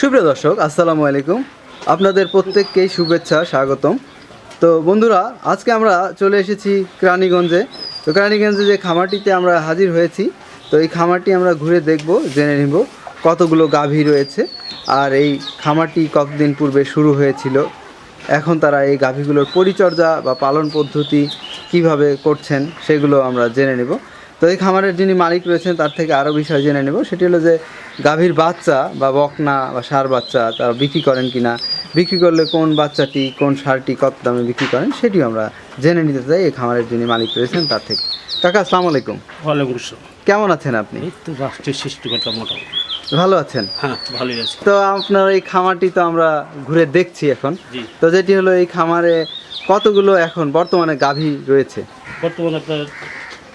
সুপ্রিয় দর্শক, আসসালামু আলাইকুম। আপনাদের প্রত্যেককেই শুভেচ্ছা, স্বাগতম। তো বন্ধুরা, আজকে আমরা চলে এসেছি কেরানীগঞ্জে। তো কেরানীগঞ্জে যে খামারটিতে আমরা হাজির হয়েছি, তো এই খামারটি আমরা ঘুরে দেখব, জেনে নিব কতগুলো গাভী রয়েছে আর এই খামারটি কতদিন পূর্বে শুরু হয়েছিল। এখন তারা এই গাভীগুলোর পরিচর্যা বা পালন পদ্ধতি কীভাবে করছেন, সেগুলো আমরা জেনে নেব। তো এই খামারের যিনি মালিক রয়েছেন তার থেকে আরও বিষয় জেনে নেব। সেটি হলো যে গাভীর বাচ্চা বা বকনা বা সার বাচ্চা তারা বিক্রি করেন কি না বিক্রি করলে কোন বাচ্চাটি কোন সারটি কত দামে বিক্রি করেন সেটিও আমরা জেনে নিতে চাই। এই খামারের যিনি মালিক রয়েছেন তার থেকে। কাকা আসসালামু আলাইকুম। ওয়ালাইকুম আসসালাম। কেমন আছেন আপনি? তো রাষ্ট্রের সৃষ্টিকর্তা মোটামুটি। ভালো আছেন? হ্যাঁ ভালোই আছে। তো আপনার এই খামারটি তো আমরা ঘুরে দেখছি এখন। তো যেটি হলো এই খামারে কতগুলো এখন বর্তমানে গাভী রয়েছে? বর্তমানে আপনার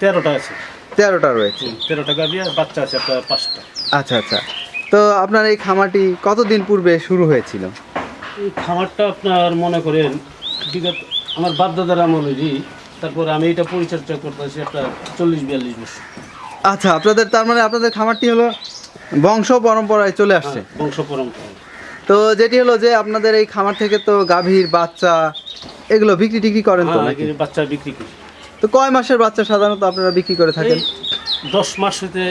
তেরোটা আছে। তেরোটা রয়েছে। তেরোটা গাভি আর বাচ্চা আছে আপনার পাঁচটা। আচ্ছা আচ্ছা। তো আপনার এই খামারটি কতদিন পূর্বে শুরু হয়েছিল? এই খামারটা আপনার মনে করেন বিগত আমার বাপদাদার আমলেরই তারপর আমি এটা পরিচর্যা করতেছি আপনার চল্লিশ বিয়াল্লিশ বছর। আচ্ছা আপনাদের তার মানে আপনাদের খামারটি হলো বংশ পরম্পরায় চলে আসছে। হ্যাঁ, বংশ পরম্পরা তো যেটি হলো যে আপনাদের এই খামার থেকে তো গাভীর বাচ্চা এগুলো বিক্রি টিক্রি করেন তো হ্যাঁ, বাচ্চা বিক্রি করি। তো কয় মাসের বাচ্চা সাধারণত আপনারা বিক্রি করে থাকেন? দশ মাস হইতে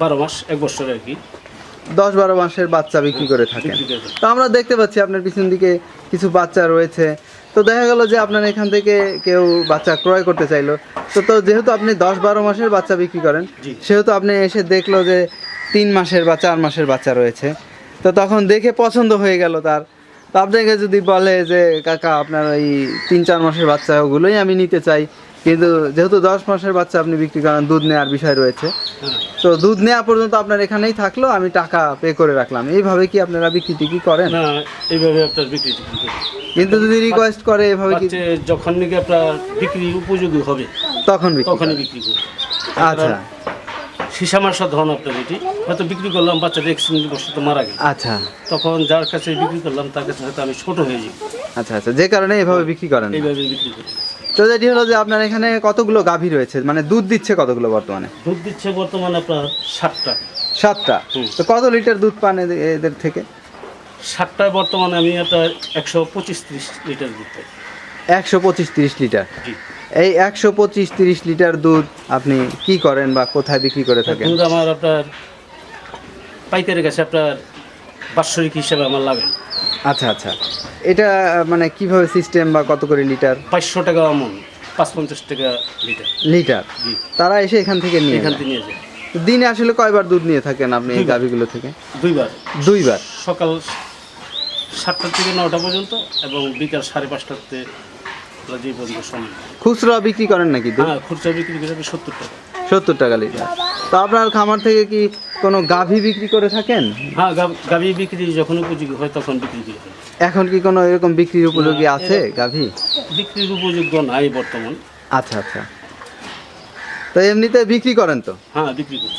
বারো মাস এক বছর আর কি। দশ বারো মাসের বাচ্চা বিক্রি করে থাকেন। তো আমরা দেখতে পাচ্ছি আপনার পিছন দিকে কিছু বাচ্চা রয়েছে। তো দেখা গেল যে আপনার এখান থেকে কেউ বাচ্চা ক্রয় করতে চাইলো। তো তো যেহেতু আপনি দশ বারো মাসের বাচ্চা বিক্রি করেন সেহেতু আপনি এসে দেখল যে তিন মাসের বা চার মাসের বাচ্চা রয়েছে। তো তখন দেখে পছন্দ হয়ে গেল তার। তো আপনাকে যদি বলে যে কাকা আপনার এই তিন চার মাসের বাচ্চা ওগুলোই আমি নিতে চাই। কিন্তু যেহেতু দশ মাসের বাচ্চা আপনি বিক্রি করেন দুধ নেওয়ার বিষয় রয়েছে। তো দুধ নেওয়া পর্যন্ত আপনার এখানেই থাকল আমি টাকা পে করে রাখলাম। এইভাবে কি আপনারা বিক্রি টিক্রি করেন? না এইভাবে আপনার বিক্রি কিন্তু যদি রিকোয়েস্ট করে এভাবে কি যখন নাকি আপনার বিক্রি উপযোগী হবে তখন করেন? বিক্রি করি আচ্ছা। সিসামার ধরন আপনার এটি। হয়তো বিক্রি করলাম বাচ্চাটা এক্সিডেন্ট বসে মারা গেল। আচ্ছা। তখন যার কাছে বিক্রি করলাম তার কাছে হয়তো আমি ছোট হয়ে যাই। আচ্ছা আচ্ছা। যে কারণে এভাবে বিক্রি করেন। এইভাবে বিক্রি করি। তো যেটি হলো যে আপনার এখানে কতগুলো গাভী রয়েছে? মানে দুধ দিচ্ছে কতগুলো বর্তমানে? দুধ দিচ্ছে বর্তমানে আপনার সাতটা। সাতটা? তো কত লিটার দুধ পান এদের- থেকে? ষাটটায় বর্তমানে আমি আপনার একশো পঁচিশ ত্রিশ লিটার দুধ পাই। একশো পঁচিশ তিরিশ লিটার? এই একশো পঁচিশ তিরিশ লিটার দুধ আপনি কি করেন বা কোথায় বিক্রি করে থাকেন? দুধ আমার আপনার পাইকারের কাছে আপনার বাৎসরিক হিসাবে আমার লাগে। আচ্ছা আচ্ছা। এটা মানে কীভাবে সিস্টেম বা কত করে লিটার পাঁচশো টাকা আমন পাঁচ পঞ্চাশ টাকা লিটার লিটার তারা এসে এখান থেকে নিয়ে এখান থেকে নিয়ে যায়। দিনে আসলে কয়বার দুধ নিয়ে থাকেন আপনি এই। গাভিগুলো থেকে? দুইবার। দুইবার? সকাল সাতটা থেকে নটা পর্যন্ত এবং বিকাল সাড়ে পাঁচটাতে যে পর্যন্ত সময় খুচরা বিক্রি করেন নাকি হ্যাঁ খুচরা বিক্রি করে সত্তর টাকা। সত্তর টাকা লিটার। তো আপনার খামার থেকে কি কোনো গাভী বিক্রি করে থাকেন? হ্যাঁ গাভী বিক্রি যখন উপযোগী হয় তখন বিক্রি করি। এখন কি কোনো এরকম বিক্রির উপযোগী আছে গাভী? বিক্রির উপযোগ্য নাই বর্তমান। আচ্ছা আচ্ছা। তো এমনিতে বিক্রি করেন তো? হ্যাঁ বিক্রি করি।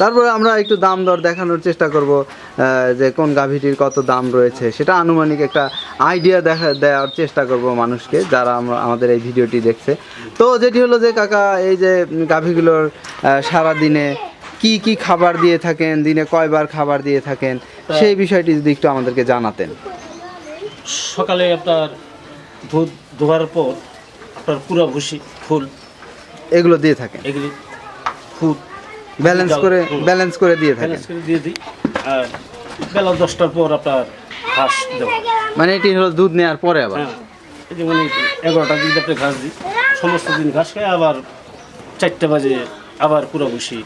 তারপরে আমরা একটু দাম দর দেখানোর চেষ্টা করব যে কোন গাভীটির কত দাম রয়েছে সেটা আনুমানিক একটা আইডিয়া দেখা দেওয়ার চেষ্টা করব মানুষকে যারা আমরা আমাদের এই ভিডিওটি দেখছে। তো যেটি হলো যে কাকা এই যে গাভীগুলোর সারা দিনে কি কি খাবার দিয়ে থাকেন দিনে কয়বার খাবার দিয়ে থাকেন সেই বিষয়টি যদি একটু আমাদেরকে জানাতেন। সকালে আপনার দুধ ধোয়ার পর আপনার পুরা ভুসি ফুল এগুলো দিয়ে থাকেন। এগুলি খুদ ব্যালেন্স করে ব্যালেন্স করে দিয়ে থাকেন। ব্যালেন্স করে দিয়ে দিই। আর বেলা দশটার পর আপনার ঘাস দেওয়া মানে এটি হলো দুধ নেওয়ার পরে আবার? হ্যাঁ। মানে এগারোটার দিকে আপনি ঘাস দিই। সমস্ত দিন ঘাস খাই আবার চারটে বাজে আবার পুরো বসি।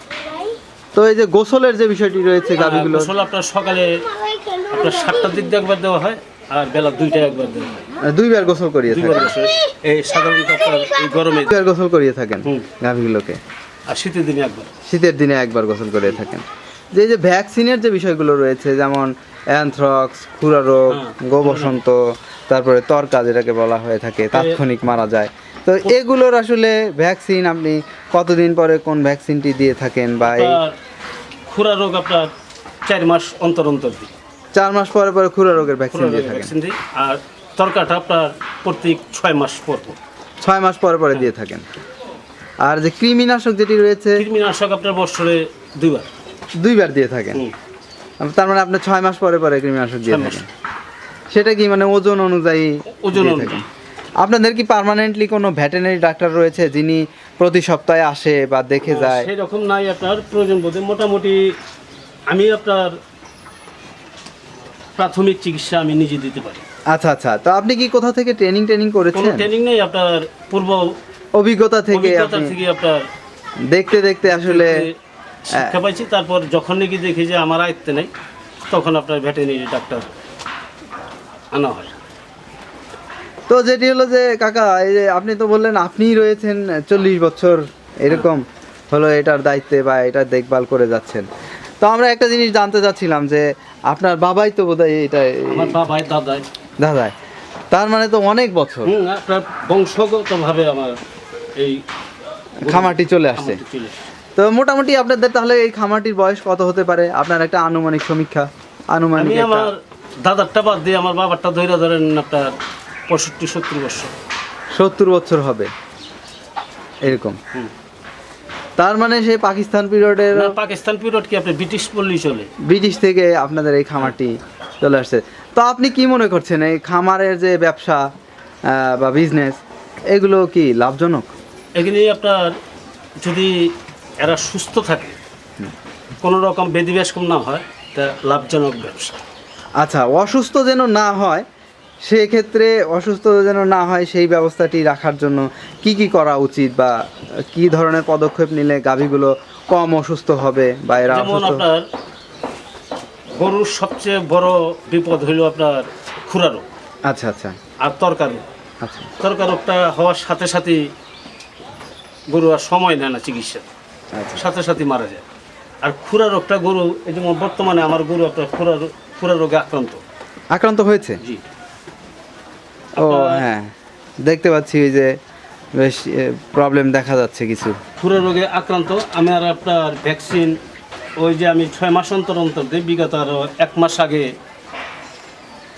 তো এই যে গোসলের যে বিষয়টি রয়েছে গাভীগুলো গোসল আপনার সকালে আপনার সাতটার দিক দিয়ে একবার দেওয়া হয় আর বেলা দুইটায় একবার দেওয়া হয়। দুইবার গোসল করিয়ে থাকেন। এই সাধারণত আপনার এই গরমে দুইবার গোসল করিয়ে থাকেন। গাভীগুলোকে। আর শীতের দিনে একবার। শীতের দিনে একবার গোসল করে থাকেন। যে যে ভ্যাকসিনের যে বিষয়গুলো রয়েছে যেমন অ্যানথ্রক্স খুরা রোগ গোবসন্ত তারপরে তরকা যেটাকে বলা হয়ে থাকে তাৎক্ষণিক মারা যায়। তো এগুলোর আসলে ভ্যাকসিন আপনি কতদিন পরে কোন ভ্যাকসিনটি দিয়ে থাকেন বা এই খুরা রোগ আপনার চার মাস অন্তর অন্তর দিই। চার মাস পরে পরে খুরা রোগের ভ্যাকসিন দিয়ে থাকেন। ভ্যাকসিন দিই আর তরকাটা আপনার প্রত্যেক ছয় মাস পর পর। ছয় মাস পরে পরে দিয়ে থাকেন। আর যে কৃমিনাশক যেটি রয়েছে কৃমিনাশক আপনার বছরে দুইবার। দুইবার দিয়ে থাকেন। তার মানে আপনি ছয় মাস পরে পরে কৃমিনাশক দিয়ে থাকেন। সেটা কি মানে ওজন অনুযায়ী ওজন অনুযায়ী। আপনাদের কি পার্মানেন্টলি কোনো ভেটেরিনারি ডাক্তার রয়েছে যিনি প্রতি সপ্তাহে আসে বা দেখে যায়? সেই রকম নাই আপনার প্রয়োজন বোধে। মোটামুটি আমি আপনার প্রাথমিক চিকিৎসা আমি নিজে দিতে পারি। আচ্ছা আচ্ছা। তো আপনি কি কোথা থেকে ট্রেনিং ট্রেনিং করেছেন? ট্রেনিং নেই আপনার পূর্ব অভিজ্ঞতা থেকে অভিজ্ঞতা থেকে আপনার দেখতে দেখতে আসলে শিক্ষা পাইছি তারপর যখন নাকি দেখি যে আমার আয়ত্তে নেই তখন আপনার ভেটেরিনারি ডাক্তার আনা হয়। তো যেটি হলো যে কাকা এই যে আপনি তো বললেন আপনিই রয়েছেন চল্লিশ বছর এরকম হলো এটার দায়িত্বে বা এটা দেখভাল করে যাচ্ছেন। তো আমরা একটা জিনিস জানতে চাচ্ছিলাম যে আপনার বাবাই তো বোধহয় এটা আমার বাবাই দাদাই। দাদাই। তার মানে তো অনেক বছর। বংশগতভাবে আমার এই খামারটি চলে আসছে। তো মোটামুটি আপনাদের তাহলে এই খামারটির বয়স কত হতে পারে? আপনার একটা আনুমানিক সমীক্ষা আনুমানিক আমার দাদারটা বাদ দিয়ে আমার বাবারটা ধরে ধরেন আপনার পঁয়ষট্টি সত্তর বছর। সত্তর বছর হবে। এরকম। তার মানে সেই পাকিস্তান পিরিয়ডের পাকিস্তান পিরিয়ড কি আপনি ব্রিটিশ বললেই চলে। ব্রিটিশ থেকে আপনাদের এই খামারটি চলে আসছে। তো আপনি কি মনে করছেন এই খামারের যে ব্যবসা বা বিজনেস এগুলো কি লাভজনক? এখানে আপনার যদি এরা সুস্থ থাকে কোনো রকম বেদিব্যাস কম না হয় তা লাভজনক ব্যবসা। আচ্ছা অসুস্থ যেন না হয় সেক্ষেত্রে অসুস্থ যেন না হয় সেই ব্যবস্থাটি রাখার জন্য কি কি করা উচিত বা কি ধরনের পদক্ষেপ নিলে গাভীগুলো কম অসুস্থ হবে বা এরা যেমন আপনার গরুর সবচেয়ে বড় বিপদ হইল আপনার খুরা রোগ আচ্ছা আচ্ছা। আর তরকার আচ্ছা। তরকার রোগটা হওয়ার সাথে সাথে গরু আর সময় নেয় না চিকিৎসা। আচ্ছা। সাথে সাথে মারা যায়। আর খুরা রোগটা গরু এই যেমন বর্তমানে আমার গরু আপনার খুরা খুরা রোগে আক্রান্ত। আক্রান্ত হয়েছে? জি। ও হ্যাঁ। দেখতে পাচ্ছি ওই যে বেশ প্রবলেম দেখা যাচ্ছে কিছু। খুরা রোগে আক্রান্ত। আমি আর আপনার ভ্যাকসিন ওই যে আমি ছয় মাস অন্তর অন্তর দিই বিগত আরও এক মাস আগে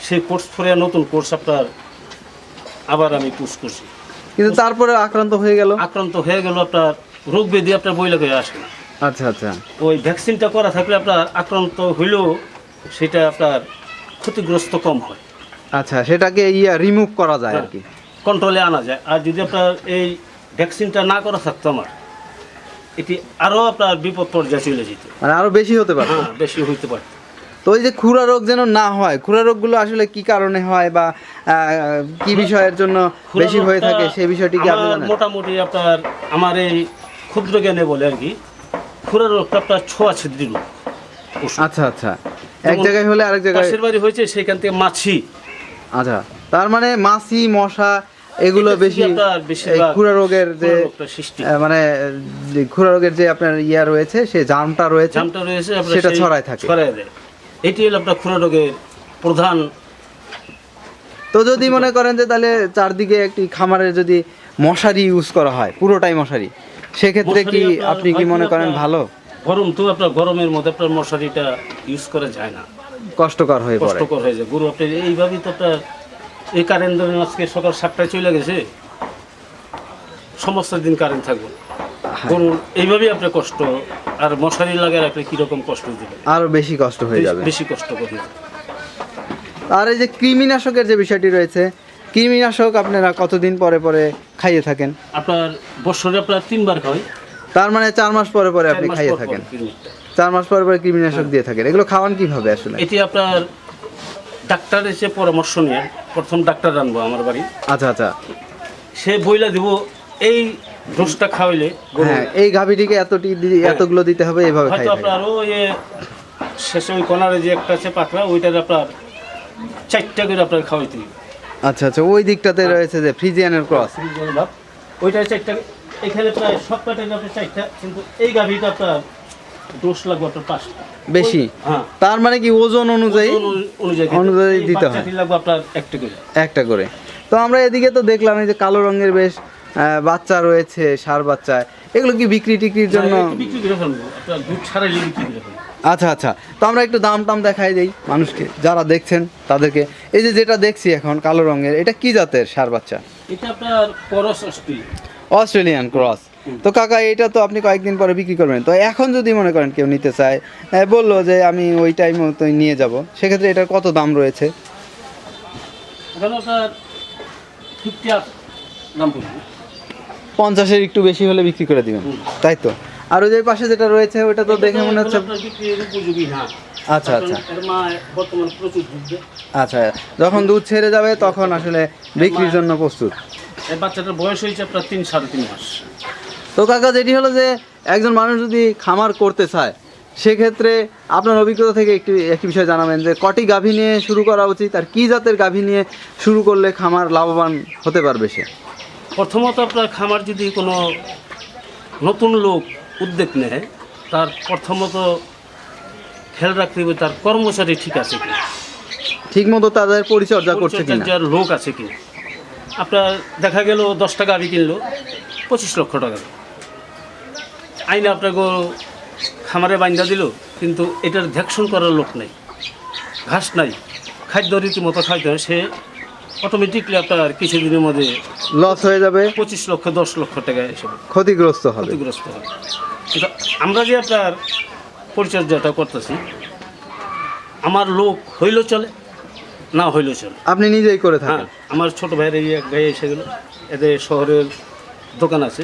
সেই কোর্স করে নতুন কোর্স আপনার আবার আমি পুশ করছি। কিন্তু তারপরে আক্রান্ত হয়ে গেল? আক্রান্ত হয়ে গেল আপনার রোগ ব্যাধি আপনার বইলে হয়ে আসে না আচ্ছা আচ্ছা। ওই ভ্যাকসিনটা করা থাকলে আপনার আক্রান্ত হইলেও সেটা আপনার ক্ষতিগ্রস্ত কম হয়। আচ্ছা সেটাকে ইয়া রিমুভ করা যায় আর কি। কন্ট্রোলে আনা যায়। আর যদি আপনার এই ভ্যাকসিনটা না করা থাকতো আমার এটি আরও আপনার বিপদ পর্যায়ে চলে যেত। মানে আরও বেশি হতে পারে হ্যাঁ বেশি হইতে পারে তো ওই যে খুরা রোগ যেন না হয় খুরা রোগগুলো আসলে কি কারণে হয় বা কি বিষয়ের জন্য বেশি হয়ে থাকে সেই বিষয়টি কি আপনি জানেন? মোটামুটি আপনার আমার এই ক্ষুদ্র জ্ঞানে বলে আর কি খুরা রোগটা আপনার ছোঁয়া ছিদ্রি রোগ। আচ্ছা আচ্ছা। এক জায়গায় হলে আরেক জায়গায় পাশের বাড়ি হয়েছে সেখান থেকে মাছি। আচ্ছা তার মানে মাছি মশা এগুলো বেশি খুরা রোগের যে মানে খুরা রোগের যে আপনার ইয়া রয়েছে সে জামটা রয়েছে জামটা রয়েছে সেটা ছড়ায় থাকে। ছড়ায় দেয়। এটি হলো আপনার খুরা রোগের প্রধান তো যদি মনে করেন যে তাহলে চারদিকে একটি খামারে যদি মশারি ইউজ করা হয় পুরোটাই মশারি সেক্ষেত্রে কি আপনি কি মনে করেন ভালো? গরম তো আপনার গরমের মধ্যে আপনার মশারিটা ইউজ করা যায় না। কষ্টকর হয়ে পড়ে। কষ্টকর হয়ে যায়। গরু আপনি এইভাবেই তো আপনার এই কারেন্ট ধরেন আজকে সকাল সাতটায় চলে গেছে সমস্ত দিন কারেন্ট থাকবে। গরুর এইভাবেই আপনার কষ্ট আর মশারি লাগে রাখলে কীরকম কষ্ট দিবে আরও বেশি কষ্ট হয়ে যাবে। বেশি কষ্ট করে আর এই যে কৃমিনাশকের যে বিষয়টি রয়েছে কৃমিনাশক আপনারা কতদিন পরে পরে খাইয়ে থাকেন? আপনার বছরে আপনার তিনবার খাওয়াই। তার মানে চার মাস পরে পরে আপনি খাইয়ে থাকেন। চার মাস পরে পরে কৃমিনাশক দিয়ে থাকেন। এগুলো খাওয়ান কীভাবে আসলে? এটি আপনার ডাক্তারের এসে পরামর্শ নিয়ে প্রথম ডাক্তার আনব আমার বাড়ি। আচ্ছা আচ্ছা। সে বইলা দিব এই ডোজটা খাওয়াইলে হ্যাঁ এই গাভীটিকে এতটি এতগুলো দিতে হবে এভাবে হয়তো আপনার ওই এ, শেষে ওই কনারে যে একটা আছে পাতলা ওইটার আপনার চারটা করে আপনার খাওয়াইতে আচ্ছা আচ্ছা ওই দিকটাতে রয়েছে যে ফ্রিজিয়ানের ক্রস। ওইটা চারটা এখানে প্রায় সব প্যাটার্ন আপনার চারটা কিন্তু এই গাভীটা আপনার ডোজ লাগবে আপনার পাঁচটা। বেশি? হ্যাঁ। তার মানে কি ওজন অনুযায়ী? অনুযায়ী দিতে হয়। লাগবে আপনার একটা করে। একটা করে। তো আমরা এদিকে তো দেখলাম এই যে কালো রঙের বেশ বাচ্চা রয়েছে সার বাচ্চা। এগুলো কি বিক্রি টিক্রির জন্য? বিক্রি করে ফেলব? দুধ ছাড়াইলে বিক্রি করে ফেলব। আচ্ছা আচ্ছা। তো আমরা একটু দাম টাম দেখাই দেই মানুষকে যারা দেখছেন তাদেরকে। এই যে যেটা দেখছি এখন কালো রঙের এটা কি জাতের সার বাচ্চা? এটা আপনার পরশ অস্ট্রেলিয়ান। ক্রস। তো কাকা এটা তো আপনি কয়েকদিন পরে বিক্রি করবেন। তো এখন যদি মনে করেন কেউ নিতে চায় বলল যে আমি ওই টাইম মতোই নিয়ে যাব। সেক্ষেত্রে এটার কত দাম রয়েছে? দাম পঞ্চাশের একটু বেশি হলে বিক্রি করে দিবেন। তাই তো? আর ওই যে পাশে যেটা রয়েছে ওটা তো দেখে মনে হচ্ছে আচ্ছা আচ্ছা। আচ্ছা যখন দুধ ছেড়ে যাবে তখন আসলে বিক্রির জন্য প্রস্তুত। এই বাচ্চাটার বয়স হয়েছে আপনার তিন সাড়ে তিন মাস। তো কাকা যেটি হলো যে একজন মানুষ যদি খামার করতে চায় সেক্ষেত্রে আপনার অভিজ্ঞতা থেকে একটি একটি বিষয় জানাবেন যে কটি গাভী নিয়ে শুরু করা উচিত আর কী জাতের গাভী নিয়ে শুরু করলে খামার লাভবান হতে পারবে সে? প্রথমত আপনার খামার যদি কোনো নতুন লোক উদ্যোগ নেয় তার প্রথমত খেয়াল রাখতে হবে তার কর্মচারী ঠিক আছে কি ঠিক মতো তাদের পরিচর্যা করছে কিনা। পরিচর্যার লোক আছে কি আপনার দেখা গেল দশ টাকা আমি কিনলো পঁচিশ লক্ষ টাকা। আইনে আপনাকে খামারে বাইন্দা দিল কিন্তু এটার দেখশন করার লোক নাই ঘাস নাই। খাদ্য রীতিমতো খাইতে হয় সে অটোমেটিকলি আপনার কিছুদিনের মধ্যে লস হয়ে যাবে। পঁচিশ লক্ষ দশ লক্ষ টাকা এসব ক্ষতিগ্রস্ত হবে। ক্ষতিগ্রস্ত হবে। কিন্তু আমরা যে আপনার পরিচর্যাটা করতেছি আমার লোক হইলেও চলে না হইলেও চলে। আপনি নিজেই করে হ্যাঁ থাকেন। আমার ছোট ভাইয়ের এই এক গায়ে এসে গেল। এদের শহরের দোকান আছে।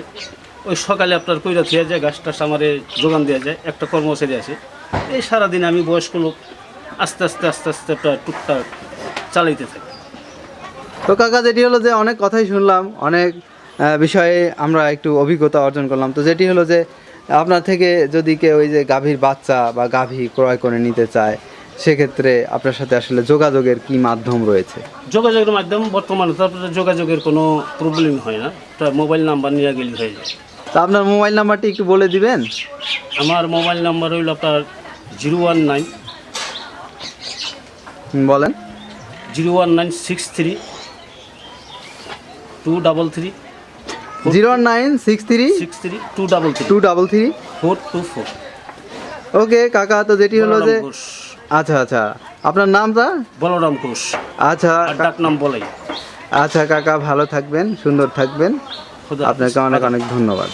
ওই সকালে আপনার কইরা থিয়া যায় গাছ টাছ আমারে যোগান দেওয়া যায়। একটা কর্মচারী আছে। এই সারাদিন আমি বয়স্ক লোক আস্তে আস্তে আস্তে আস্তে আপনার টুকটাক চালাইতে থাকি। তো কাকা যেটি হলো যে অনেক কথাই শুনলাম অনেক বিষয়ে আমরা একটু অভিজ্ঞতা অর্জন করলাম। তো যেটি হলো যে আপনার থেকে যদি কেউ ওই যে গাভীর বাচ্চা বা গাভী ক্রয় করে নিতে চায় সেক্ষেত্রে আপনার সাথে আসলে যোগাযোগের কি মাধ্যম রয়েছে? যোগাযোগের মাধ্যম বর্তমানে তো আপনার যোগাযোগের কোনো প্রবলেম হয় না। একটা মোবাইল নাম্বার নিয়ে গেলে হয়ে যায়। তো আপনার মোবাইল নাম্বারটি একটু বলে দিবেন? আমার মোবাইল নাম্বার হইল আপনার জিরো ওয়ান নাইন বলেন। Zero one nine six three two double three zero nine six three six three two double three two double three four two four okay কাকা তো যেটি হলো যে আচ্ছা আচ্ছা। আপনার নামটা বলরাম ঘোষ। আচ্ছা ডাক নাম বলাই। আচ্ছা কাকা ভালো থাকবেন সুন্দর থাকবেন। আপনাকে অনেক অনেক ধন্যবাদ।